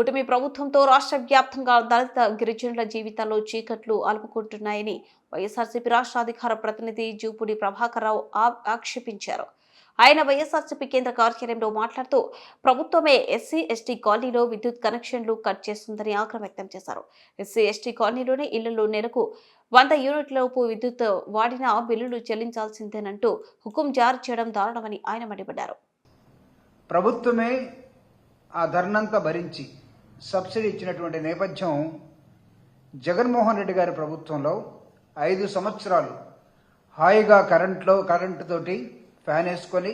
కూటమి ప్రభుత్వంతో రాష్ట్ర వ్యాప్తంగా దళిత గిరిజనుల జీవితాల్లో చీకట్లు అలుపుకుంటున్నాయని వైఎస్ఆర్సీపీ రాష్ట్ర అధికార ప్రతినిధి జూపూడి ప్రభాకర్రావు ఆక్షేపించారు. ఆయన వైఎస్ఆర్సీపీ కేంద్ర కార్యాలయంలో మాట్లాడుతూ ప్రభుత్వమే ఎస్సీ ఎస్టీ కాలనీలో విద్యుత్ కనెక్షన్లు కట్ చేస్తుందని ఆగ్రహం వ్యక్తం చేశారు. ఎస్సీ ఎస్టీ కాలనీలోని ఇళ్ళలో నెలకు వంద యూనిట్లలోపు విద్యుత్ వాడినా బిల్లులు చెల్లించాల్సిందేనంటూ హుకుం జారీ చేయడం దారుణమని ఆయన మండిపడ్డారు. ప్రభుత్వమే ఆ ధర్నంతా భరించి సబ్సిడీ ఇచ్చినటువంటి నేపథ్యం జగన్మోహన్ రెడ్డి గారి ప్రభుత్వంలో ఐదు సంవత్సరాలు హాయిగా కరెంట్లో కరెంటు తోటి ఫ్యాన్ వేసుకొని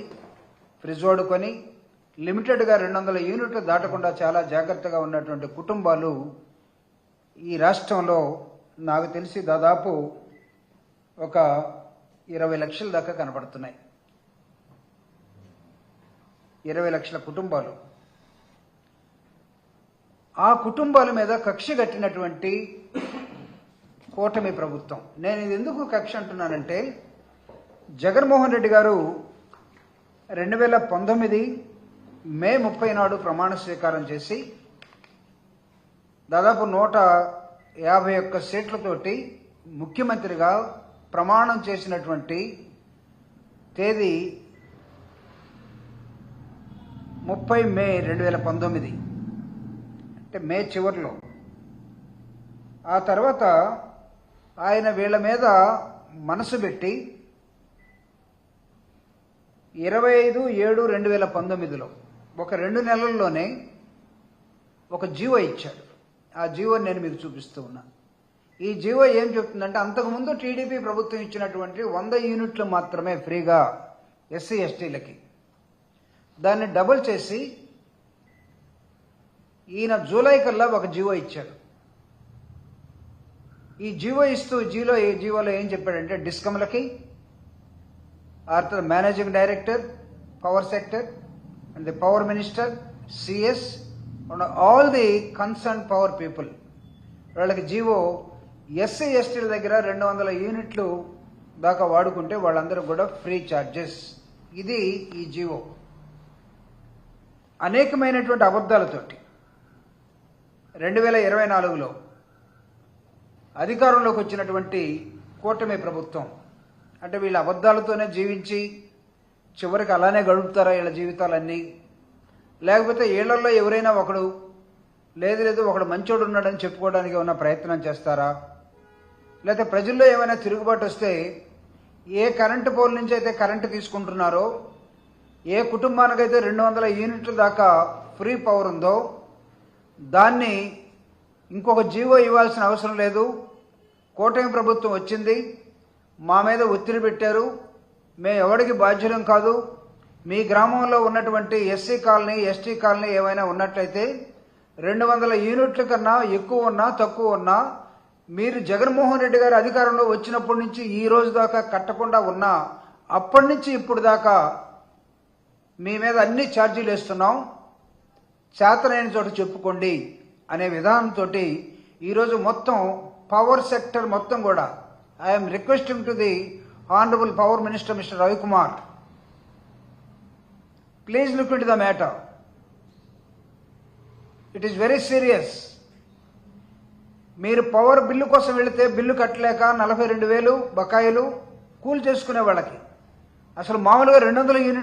ఫ్రిడ్జ్ వాడుకొని లిమిటెడ్గా రెండు వందల యూనిట్లు దాటకుండా చాలా జాగ్రత్తగా ఉన్నటువంటి కుటుంబాలు ఈ రాష్ట్రంలో నాకు తెలిసి దాదాపు ఒక ఇరవై లక్షల దాకా కనపడుతున్నాయి ఇరవై లక్షల కుటుంబాలు. ఆ కుటుంబాల మీద కక్ష కట్టినటువంటి కూటమి ప్రభుత్వం. నేను ఇది ఎందుకు కక్ష అంటున్నానంటే జగన్మోహన్ రెడ్డి గారు రెండు వేల పంతొమ్మిది మే ముప్పై నాడు ప్రమాణ స్వీకారం చేసి దాదాపు నూట యాభై ఒక్క సీట్లతోటి ముఖ్యమంత్రిగా ప్రమాణం చేసినటువంటి తేదీ ముప్పై మే రెండు వేల పంతొమ్మిది. అంటే మే చివరిలో. ఆ తర్వాత ఆయన వీళ్ళ మీద మనసు పెట్టి ఇరవై ఐదు ఏడు రెండు వేల పంతొమ్మిదిలో ఒక రెండు నెలల్లోనే ఒక జీవో ఇచ్చాడు. ఆ జీవో నేను మీకు చూపిస్తూ ఉన్నాను ఈ జీవో ఏం చెప్తుందంటే అంతకుముందు టీడీపీ ప్రభుత్వం ఇచ్చినటువంటి వంద యూనిట్లు మాత్రమే ఫ్రీగా ఎస్సీ ఎస్టీలకి. దాన్ని డబుల్ చేసి ఈయన జూలై కల్లా ఒక జీవో ఇచ్చాడు. ఈ జీవో ఇస్తూ జీలో ఈ జీవోలో ఏం చెప్పాడంటే డిస్కమ్లకి Arthur managing director power sector and the power minister CS and all the concern power people. వాళ్ళకి జీవో ఎస్సీ ఎస్టీల దగ్గర రెండు వందల యూనిట్లు దాకా వాడుకుంటే వాళ్ళందరూ కూడా ఫ్రీ ఛార్జెస్ ఇది ఈ జీవో. అనేకమైనటువంటి అబద్ధాలతోటి. రెండు వేల ఇరవై నాలుగులో అధికారంలోకి వచ్చినటువంటి కూటమి ప్రభుత్వం అంటే వీళ్ళ అబద్ధాలతోనే జీవించి చివరికి అలానే గడుపుతారా వీళ్ళ జీవితాలన్నీ? లేకపోతే వీళ్ళల్లో ఎవరైనా ఒకడు లేదు లేదు ఒకడు మంచోడు ఉన్నాడని చెప్పుకోవడానికి ఏమైనా ప్రయత్నం చేస్తారా? లేకపోతే ప్రజల్లో ఏమైనా తిరుగుబాటు వస్తే ఏ కరెంటు పోల్ నుంచి అయితే కరెంటు తీసుకుంటున్నారో ఏ కుటుంబానికైతే రెండు వందల యూనిట్ల దాకా ఫ్రీ పవర్ ఉందో దాన్ని ఇంకొక జీవో ఇవ్వాల్సిన అవసరం లేదు. కూటమి ప్రభుత్వం వచ్చింది. మా మీద ఒత్తిడి పెట్టారు. మేము ఎవరికి బాధ్యులం కాదు. మీ గ్రామంలో ఉన్నటువంటి ఎస్సీ కాలనీ ఎస్టీ కాలనీ ఏమైనా ఉన్నట్లయితే రెండు వందల యూనిట్ల కన్నా ఎక్కువ ఉన్నా తక్కువ ఉన్నా మీరు జగన్మోహన్ రెడ్డి గారు అధికారంలో వచ్చినప్పటి నుంచి ఈ రోజు దాకా కట్టకుండా ఉన్నా అప్పటి నుంచి ఇప్పుడు దాకా మీ మీద అన్ని ఛార్జీలు వేస్తున్నాం. చేతనైన చోట చెప్పుకోండి అనే విధానంతో ఈరోజు మొత్తం పవర్ సెక్టర్ మొత్తం కూడా I'm requesting to the honourable power minister mister Ravikumar please look it the matter it is very serious మీరు పవర్ బిల్లు కోసం వెళితే బిల్లు కట్టలేక నలభై రెండు వేలు బకాయిలు కూల్ చేసుకునే వాళ్ళకి. అసలు మామూలుగా రెండు వందల యూనిట్